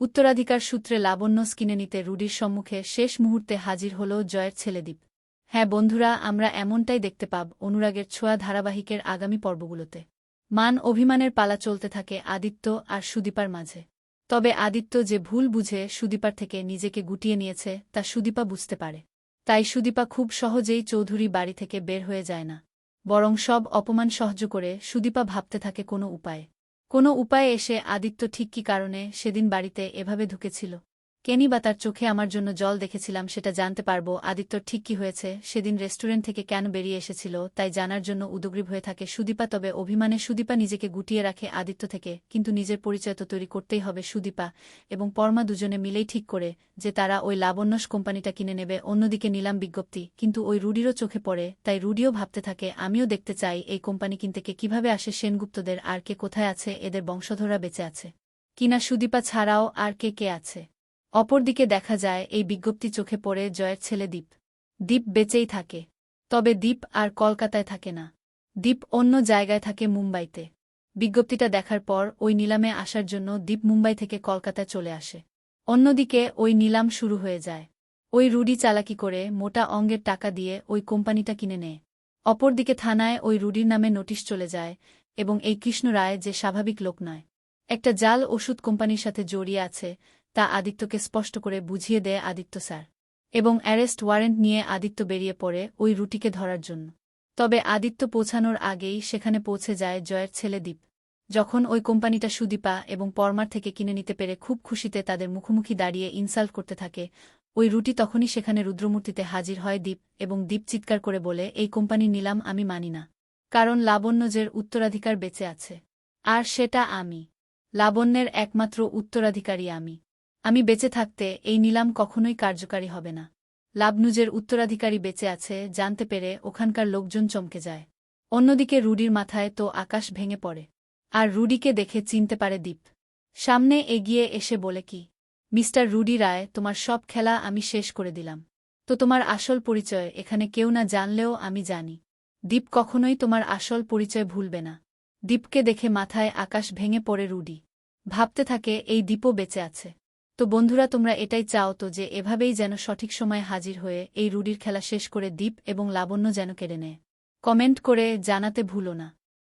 উত্তরাধিকার সূত্রে লাবণ্য স্কিনে নিতে রুডির সম্মুখে শেষ মুহূর্তে হাজির হল জয়ের ছেলেদীপ। হ্যাঁ বন্ধুরা, আমরা এমনটাই দেখতে পাব অনুরাগের ছোঁয়া ধারাবাহিকের আগামী পর্বগুলোতে। মান অভিমানের পালা চলতে থাকে আদিত্য আর সুদীপার মাঝে। তবে আদিত্য যে ভুল বুঝে সুদীপার থেকে নিজেকে গুটিয়ে নিয়েছে, তা সুদীপা বুঝতে পারে। তাই সুদীপা খুব সহজেই চৌধুরী বাড়ি থেকে বের হয়ে যায় না। বরং সব অপমান সহ্য করে সুদীপা ভাবতে থাকে কোনো উপায়ে। কোনো উপায়ে এসে আদিত্য ঠিক কি কারণে সেদিন বাড়িতে এভাবে ঢুকেছিল? কেনি বা তার চোখে আমার জন্য জল দেখেছিলাম সেটা জানতে পারব। আদিত্যর ঠিক কি হয়েছে? সেদিন রেস্টুরেন্ট থেকে কেন বেরিয়ে এসেছিল? তাই জানার জন্য উদগ্রীব হয়ে থাকে। সুদীপা, তবে অভিমানে সুদীপা নিজেকে গুটিয়ে রাখে আদিত্য থেকে। কিন্তু নিজের পরিচয় তো তৈরি করতেই হবে সুদীপা এবং পরমা দুজনে মিলেই ঠিক করে যে তারা ওই লাবণ্যস কোম্পানিটা কিনে নেবে। অন্যদিকে নিলাম বিজ্ঞপ্তি, কিন্তু ওই রুডিরও চোখে পড়ে, তাই রুডিও ভাবতে থাকে, আমিও দেখতে চাই এই কোম্পানি কিনতে কে কীভাবে আসে সেনগুপ্তদের, আর কে কোথায় আছে, এদের বংশধরা বেঁচে আছে। কিনা সুদীপা ছাড়াও আর কে কে আছে? অপরদিকে দেখা যায়, এই বিজ্ঞপ্তি চোখে পড়ে জয়ের ছেলে দ্বীপ দ্বীপ বেঁচেই থাকে। তবে দ্বীপ আর কলকাতায় থাকে না। দ্বীপ অন্য জায়গায় থাকে মুম্বাইতে। বিজ্ঞপ্তিটা দেখার পর ওই নিলামে আসার জন্য দ্বীপ মুম্বাই থেকে কলকাতায় চলে আসে। অন্যদিকে ওই নিলাম শুরু হয়ে যায়। ওই রুডি চালাকি করে মোটা অঙ্গের টাকা দিয়ে ওই কোম্পানিটা কিনে নেয়। অপরদিকে থানায় ওই রুডির নামে নোটিশ চলে যায় এবং এই কৃষ্ণ রায় যে স্বাভাবিক লোক নয়। একটা জাল ওষুধ কোম্পানির সাথে জড়িয়ে আছে তা আদিত্যকে স্পষ্ট করে বুঝিয়ে দেয় আদিত্য স্যার। এবং অ্যারেস্ট ওয়ারেন্ট নিয়ে আদিত্য বেরিয়ে পড়ে ওই রুটিকে ধরার জন্য। তবে আদিত্য পৌঁছানোর আগেই সেখানে পৌঁছে যায় জয়ের ছেলে দ্বীপ যখন ওই কোম্পানিটা সুদীপা এবং পরমার থেকে কিনে নিতে পেরে খুব খুশিতে তাদের মুখোমুখি দাঁড়িয়ে ইনসাল্ট করতে থাকে, ওই রুটি তখনই সেখানে রুদ্রমূর্তিতে হাজির হয় দ্বীপ এবং দ্বীপ চিৎকার করে বলে, এই কোম্পানি নিলাম আমি মানি না। কারণ লাবণ্যজের উত্তরাধিকার বেঁচে আছে। আর সেটা আমি। লাবণ্যের একমাত্র উত্তরাধিকারী আমি। আমি বেঁচে থাকতে এই নিলাম কখনোই কার্যকারী হবে না। লাবনুজের উত্তরাধিকারী বেঁচে আছে, জানতে পেরে ওখানকার লোকজন চমকে যায়। অন্যদিকে রুডির মাথায় তো আকাশ ভেঙে পড়ে। আর রুডিকে দেখে চিনতে পারে দ্বীপ সামনে এগিয়ে এসে বলে কি, মিস্টার রুডি রায়, তোমার সব খেলা আমি শেষ করে দিলাম। তো তোমার আসল পরিচয় এখানে কেউ না জানলেও আমি জানি। দ্বীপ কখনোই তোমার আসল পরিচয় ভুলবে না। দ্বীপকে দেখে মাথায় আকাশ ভেঙে পড়ে রুডি। ভাবতে থাকে এই দ্বীপও বেঁচে আছে। তো বন্ধুরা, তোমরা এটাই চাও তো যে এভাবেই যেন সঠিক সময়ে হাজির হয়ে এই রুডির খেলা শেষ করে দ্বীপ এবং লাবণ্য যেন কেড়ে নেয়। কমেন্ট করে জানাতে ভুলো না।